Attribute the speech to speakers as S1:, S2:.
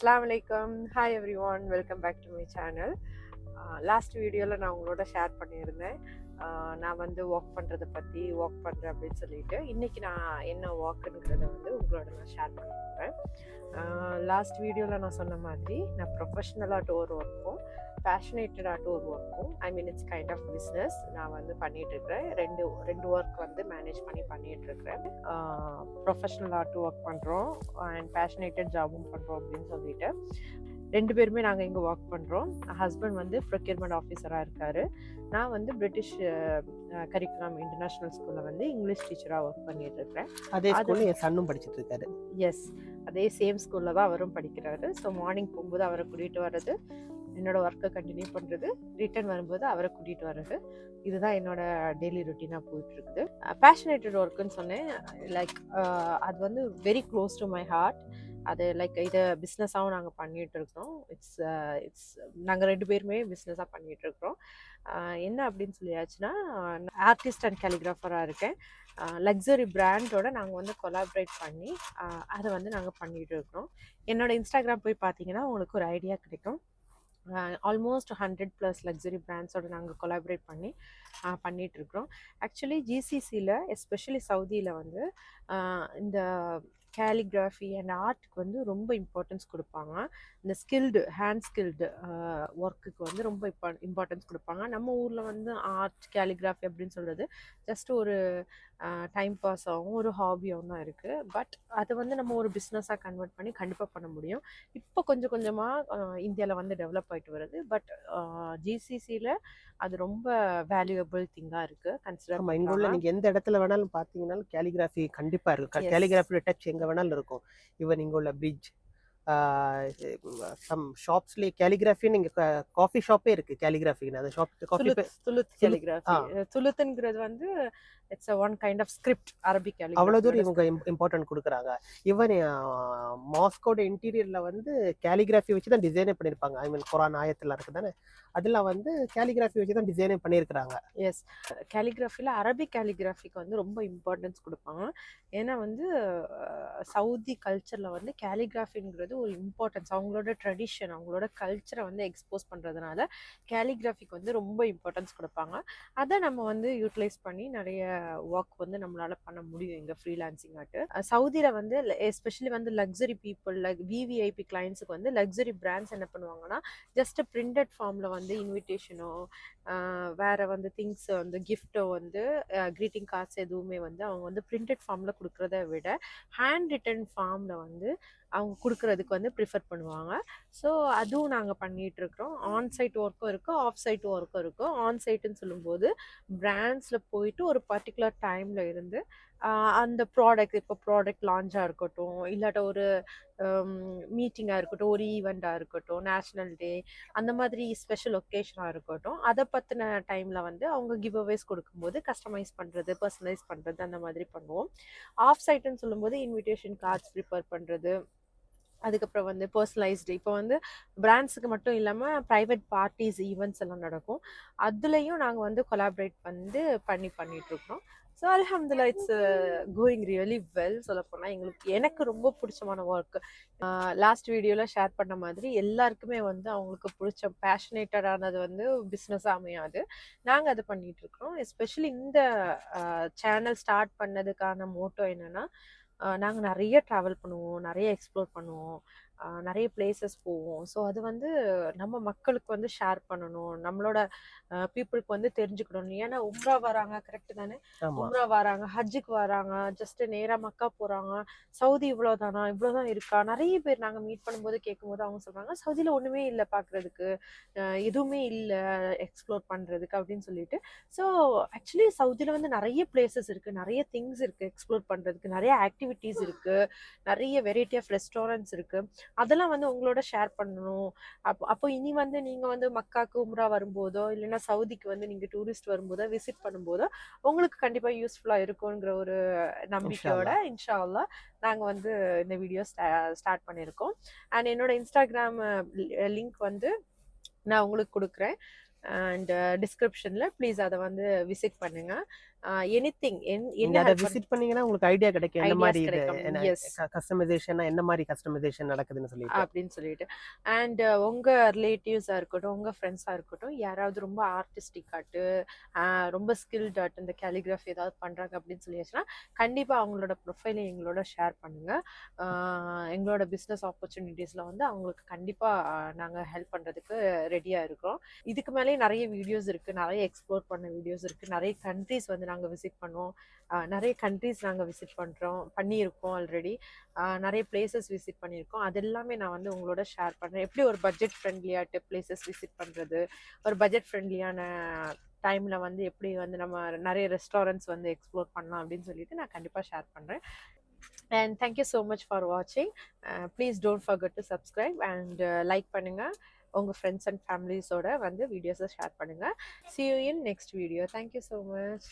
S1: அஸ்லாம் வலைக்கம் hi everyone welcome back to my channel last வீடியோவில் நான் உங்களோட ஷேர் பண்ணியிருந்தேன். நான் வந்து ஒர்க் பண்ணுறதை பற்றி ஒர்க் பண்ணுறேன் அப்படின்னு சொல்லிட்டு இன்றைக்கி நான் என்ன ஒர்க்குங்கிறத வந்து உங்களோட நான் ஷேர் பண்ணிக்கிறேன் லாஸ்ட் வீடியோவில் நான் சொன்ன மாதிரி நான் ப்ரொஃபஷ்னலாக டோர் ஒர்க்கும் பேஷனேட்டடாக டோர் ஒர்க்கும் I mean it's kind of business நான் வந்து பண்ணிட்டு இருக்கிறேன் ரெண்டு ரெண்டு ஒர்க் வந்து மேனேஜ் பண்ணி பண்ணிட்டு இருக்கிறேன் ப்ரொஃபஷ்னல் ஆர்ட் ஒர்க் பண்ணுறோம் அண்ட் பேஷனேட்டட் ஜாபும் பண்ணுறோம் அப்படின்னு சொல்லிட்டு. ரெண்டு பேருமே நாங்கள் இங்கே ஒர்க் பண்ணுறோம் ஹஸ்பண்ட் வந்து ப்ரொக்யூர்மெண்ட் ஆஃபீஸராக இருக்கார். நான் வந்து பிரிட்டிஷ் கரிக்குலம் இன்டர்நேஷ்னல் ஸ்கூலில் வந்து இங்கிலீஷ் டீச்சராக ஒர்க் பண்ணிட்டு இருக்கிறேன்
S2: அதே
S1: அது-
S2: ஸ்கூல்ல என் சன்னும் படிச்சிட்டு இருக்காரு
S1: எஸ் அதே சேம் ஸ்கூலில் தான் அவரும் படிக்கிறாரு. ஸோ மார்னிங் போகும்போது அவரை கூட்டிகிட்டு வர்றது. என்னோடய ஒர்க்கை கண்டினியூ பண்ணுறது ரிட்டர்ன் வரும்போது அவரை கூட்டிகிட்டு வர்றது. இதுதான் என்னோட டெய்லி ருட்டீனாக போயிட்டுருக்குது. பேஷனேட்டட் ஒர்க்குன்னு சொன்னேன். லைக் அது வந்து very close to my heart அது லைக் இதை பிஸ்னஸாகவும் நாங்கள் பண்ணிகிட்டு இருக்கிறோம் இட்ஸ் இட்ஸ் நாங்கள் ரெண்டு பேருமே பிஸ்னஸாக பண்ணிகிட்டு இருக்கிறோம் என்ன அப்படின்னு சொல்லியாச்சுன்னா ஆர்டிஸ்ட் அண்ட் கேலிகிராஃபராக இருக்கேன். லக்ஸரி பிராண்டோட நாங்கள் வந்து கொலாபரேட் பண்ணி அதை வந்து நாங்கள் பண்ணிகிட்டு இருக்கிறோம் என்னோடய இன்ஸ்டாகிராம் போய் பார்த்தீங்கன்னா உங்களுக்கு ஒரு ஐடியா கிடைக்கும். ஆல்மோஸ்ட் ஹண்ட்ரட் ப்ளஸ் லக்ஸரி பிராண்ட்ஸோட நாங்கள் கொலாபரேட் பண்ணி பண்ணிகிட்ருக்குறோம் இருக்கிறோம் ஆக்சுவலி ஜிசிசியில் எஸ்பெஷலி சவுதியில் வந்து இந்த கேலிகிராஃபி அண்ட் ஆர்ட்டுக்கு வந்து ரொம்ப இம்பார்ட்டன்ஸ் கொடுப்பாங்க. இந்த ஸ்கில்டு ஹேண்ட் ஸ்கில்டு ஒர்க்குக்கு வந்து ரொம்ப இப்போ இம்பார்ட்டன்ஸ் கொடுப்பாங்க. நம்ம ஊரில் வந்து ஆர்ட் கேலிகிராஃபி அப்படின்னு சொல்கிறது ஜஸ்ட் ஒரு டைம் பாஸ் ஆகும். ஒரு ஹாபியாகவும் தான் இருக்குது பட் அதை வந்து நம்ம ஒரு பிஸ்னஸாக கன்வெர்ட் பண்ணி கண்டிப்பாக பண்ண முடியும். இப்போ கொஞ்சம் கொஞ்சமாக இந்தியாவில் வந்து டெவலப் ஆகிட்டு வருது. பட் ஜிசிசியில் அது ரொம்ப வேல்யூபிள் திங்காக இருக்குது கன்சிடர்
S2: ஆமா இங்க உள்ள நீங்க எந்த இடத்துல வேணாலும் பாத்தீங்கன்னாலும் கேலிகிராஃபி கண்டிப்பா இருக்கு
S1: Yes.
S2: கேலிகிராஃபி டச் எங்க வேணாலும் இருக்கும். ஈவன் இங்க உள்ள பிரிட்ஜ் சம் ஷாப்ஸ்லயே கேலிகிராஃபி நீங்க காஃபி ஷாப்பே இருக்கு கேலிகிராஃபிக்கு அந்த ஷாப் காஃபி
S1: துலுத் கேலிகிராஃபி துலுத்துங்கிறது வந்து it's one kind of script Arabic calligraphy
S2: அவ்வளவு தூரம் இவங்க இம்பார்ட்டன்ட் கொடுக்குறாங்க. ஈவன் மாஸ்கோட இன்டீரியர்ல வந்து கேலிகிராஃபி வச்சு தான் டிசைனே பண்ணியிருப்பாங்க ஐ மீன் குரான் ஆயத்துல இருக்கு தானே? அதுல வந்து கேலிகிராஃபி வச்சு தான் டிசைனே பண்ணியிருக்கிறாங்க
S1: எஸ் கேலிகிராஃபியில் அரபிக் கேலிகிராஃபிக்கு வந்து ரொம்ப இம்பார்ட்டன்ஸ் கொடுப்பாங்க. ஏன்னா வந்து சவுதி கல்ச்சரில் வந்து கேலிகிராஃபிங்கிறது ஒரு இம்பார்ட்டன்ஸ் அவங்களோட ட்ரெடிஷன் அவங்களோட கல்ச்சரை வந்து எக்ஸ்போஸ் பண்ணுறதுனால கேலிகிராஃபிக்கு வந்து ரொம்ப இம்பார்ட்டன்ஸ் கொடுப்பாங்க. அதை நம்ம வந்து யூட்டிலைஸ் பண்ணி நிறைய ஒர்க் வந்து நம்மளால் பண்ண முடியும் எங்கள் ஃப்ரீலான்சிங் ஆட்டு. சவுதியில் வந்து எஸ்பெஷலி வந்து லக்ஸரி பீப்புள் லைக் விவிஐபி கிளைண்ட்ஸுக்கு வந்து லக்ஸரி பிராண்ட்ஸ் என்ன பண்ணுவாங்கன்னா ஜஸ்ட் பிரிண்டட் ஃபார்மில் வந்து இன்விடேஷனோ வேறு வந்து திங்ஸ் வந்து கிஃப்ட்டோ வந்து க்ரீட்டிங் கார்ட்ஸ் எதுவுமே வந்து அவங்க வந்து பிரிண்டட் ஃபார்மில் கொடுக்குறத விட ஹேண்ட் ரிட்டன் ஃபார்மில் வந்து அவங்க கொடுக்குறதுக்கு வந்து ப்ரிஃபர் பண்ணுவாங்க. ஸோ அதுவும் நாங்கள் பண்ணிகிட்ருக்குறோம் ஆன்சைட் ஆன் சைட் ஒர்க்கும் இருக்குது ஆஃப் சைட் ஒர்க்கும் இருக்கும் ஆன் சைட்டுன்னு சொல்லும்போது பிராண்ட்ஸில் போயிட்டு ஒரு பர்டிகுலர் டைமில் இருந்து அந்த ப்ராடக்ட் இப்போ ப்ராடக்ட் லான்ச்சாக இருக்கட்டும் இல்லாட்ட ஒரு மீட்டிங்காக இருக்கட்டும் ஒரு ஈவெண்ட்டாக இருக்கட்டும் நேஷ்னல் டே அந்த மாதிரி ஸ்பெஷல் ஒகேஷனாக இருக்கட்டும் அதை பற்றின டைமில் வந்து அவங்க கிவ் அவேஸ் கொடுக்கும்போது கஸ்டமைஸ் பண்ணுறது பர்சனலைஸ் பண்ணுறது அந்த மாதிரி பண்ணுவோம். ஆஃப் சைட்டுன்னு சொல்லும்போது இன்விடேஷன் கார்ட்ஸ் ப்ரிப்பேர் பண்ணுறது அதுக்கப்புறம் வந்து பர்சனலைஸ்டு இப்போ வந்து பிராண்ட்ஸுக்கு மட்டும் இல்லாமல் ப்ரைவேட் பார்ட்டிஸ் ஈவெண்ட்ஸ் எல்லாம் நடக்கும். அதுலேயும் நாங்கள் வந்து கொலாபரேட் வந்து பண்ணி பண்ணிகிட்ருக்கோம் ஸோ அல்ஹம்துல்லா இட்ஸ் கோயிங் ரியலி வெல் சொல்லப்போனால் எங்களுக்கு எனக்கு ரொம்ப பிடிச்சமான ஒர்க் லாஸ்ட் வீடியோவில் ஷேர் பண்ண மாதிரி எல்லாருக்குமே வந்து அவங்களுக்கு பிடிச்ச பேஷனேட்டடானது வந்து பிஸ்னஸ் அமையாது நாங்கள் அதை பண்ணிகிட்ருக்கோம் இருக்கிறோம். எஸ்பெஷலி இந்த சேனல் ஸ்டார்ட் பண்ணதுக்கான மோட்டோ என்னென்னா நாங்கள் நிறைய ட்ராவல் பண்ணுவோம். நிறைய எக்ஸ்ப்ளோர் பண்ணுவோம். நிறைய பிளேசஸ் போவோம். ஸோ அது வந்து நம்ம மக்களுக்கு வந்து ஷேர் பண்ணணும். நம்மளோட பீப்புளுக்கு வந்து தெரிஞ்சுக்கணும் ஏன்னா உம்ரா வராங்க கரெக்ட் தானே? உம்ரா வராங்க ஹஜ்ஜுக்கு வராங்க ஜஸ்ட் நேரா மக்கா போறாங்க. சவுதி இவ்வளவுதானா? இவ்வளவுதான் இருக்கா? நிறைய பேர் நாங்க மீட் பண்ணும்போது கேட்கும்போது அவங்க சொல்றாங்க சவுதியில ஒண்ணுமே இல்லை பாக்குறதுக்கு. அஹ் எதுவுமே இல்லை எக்ஸ்ப்ளோர் பண்றதுக்கு அப்படின்னு சொல்லிட்டு. ஸோ ஆக்சுவலி சவுதியில வந்து நிறைய பிளேசஸ் இருக்கு. நிறைய திங்ஸ் இருக்கு எக்ஸ்ப்ளோர் பண்றதுக்கு. நிறைய ஆக்டிவிட்டீஸ் இருக்கு. நிறைய வெரைட்டி ஆஃப் ரெஸ்டாரண்ட்ஸ் இருக்கு. அதெல்லாம் வந்து உங்களோட ஷேர் பண்ணணும். அப்போ அப்போ இனி வந்து நீங்க வந்து மக்காக்கு உம்ரா வரும்போதோ இல்லைன்னா சவுதிக்கு வந்து நீங்க டூரிஸ்ட் வரும்போதோ விசிட் பண்ணும்போதோ உங்களுக்கு கண்டிப்பா யூஸ்ஃபுல்லா இருக்குங்கிற ஒரு நம்பிக்கையோட இன்ஷா அல்லாஹ் நாங்க வந்து இந்த வீடியோ ஸ்டார்ட் பண்ணியிருக்கோம். அண்ட் என்னோட இன்ஸ்டாகிராம் லிங்க் வந்து நான் உங்களுக்கு கொடுக்குறேன். அண்ட் டிஸ்கிரிப்ஷனில் ப்ளீஸ் அதை வந்து விசிட் பண்ணுங்கள் எனி திங்
S2: நீங்க
S1: என்ன
S2: அதை விசிட் பண்ணீங்கன்னா உங்களுக்கு ஐடியா கிடைக்கும். என்ன மாதிரி இது. கஸ்டமைசேஷன் என்ன மாதிரி கஸ்டமைசேஷன் நடக்குதுன்னு சொல்லிட்டு.
S1: அப்படின்னு சொல்லிட்டு. அண்ட் உங்க ரிலேட்டிவ்ஸா இருக்கட்டும் உங்க ஃப்ரெண்ட்ஸா இருக்கட்டும் யாராவது ரொம்ப ஆர்டிஸ்டிக் ஆட்டு ரொம்ப ஸ்கில்ட் ஆட்டு இந்த கேலிகிராஃபி ஏதாவது பண்றாங்க அப்படின்னு சொல்லியாச்சுன்னா கண்டிப்பா அவங்களோட ப்ரொஃபைலை எங்களோட ஷேர் பண்ணுங்க. எங்களோட பிஸ்னஸ் ஆப்பர்ச்சுனிட்டிஸ்ல வந்து அவங்களுக்கு கண்டிப்பா நாங்க ஹெல்ப் பண்றதுக்கு ரெடியா இருக்கிறோம். இதுக்கு மேலேயே நிறைய வீடியோஸ் இருக்கு. நிறைய எக்ஸ்ப்ளோர் பண்ண வீடியோஸ் இருக்கு. நிறைய கண்ட்ரீஸ் வந்து நாங்கள் விசிட் பண்ணுவோம். நிறைய கண்ட்ரீஸ் நாங்கள் விசிட் பண்ணுறோம் பண்ணியிருக்கோம் ஆல்ரெடி நிறைய பிளேசஸ் விசிட் பண்ணியிருக்கோம். அது எல்லாமே நான் வந்து உங்களோட ஷேர் பண்ணுறேன் எப்படி ஒரு பட்ஜெட் ஃப்ரெண்ட்லியாட்டு பிளேசஸ் விசிட் பண்ணுறது ஒரு பட்ஜெட் ஃப்ரெண்ட்லியான டைமில் வந்து எப்படி வந்து நம்ம நிறைய ரெஸ்டாரண்ட்ஸ் வந்து எக்ஸ்ப்ளோர் பண்ணலாம் அப்படின்னு சொல்லிட்டு நான் கண்டிப்பாக ஷேர் பண்ணுறேன் and thank you so much for வாட்சிங் please don't forget to subscribe and like பண்ணுங்கள் உங்கள் ஃப்ரெண்ட்ஸ் அண்ட் ஃபேமிலிஸோட வந்து வீடியோஸை ஷேர் பண்ணுங்கள் see you in next video thank you so much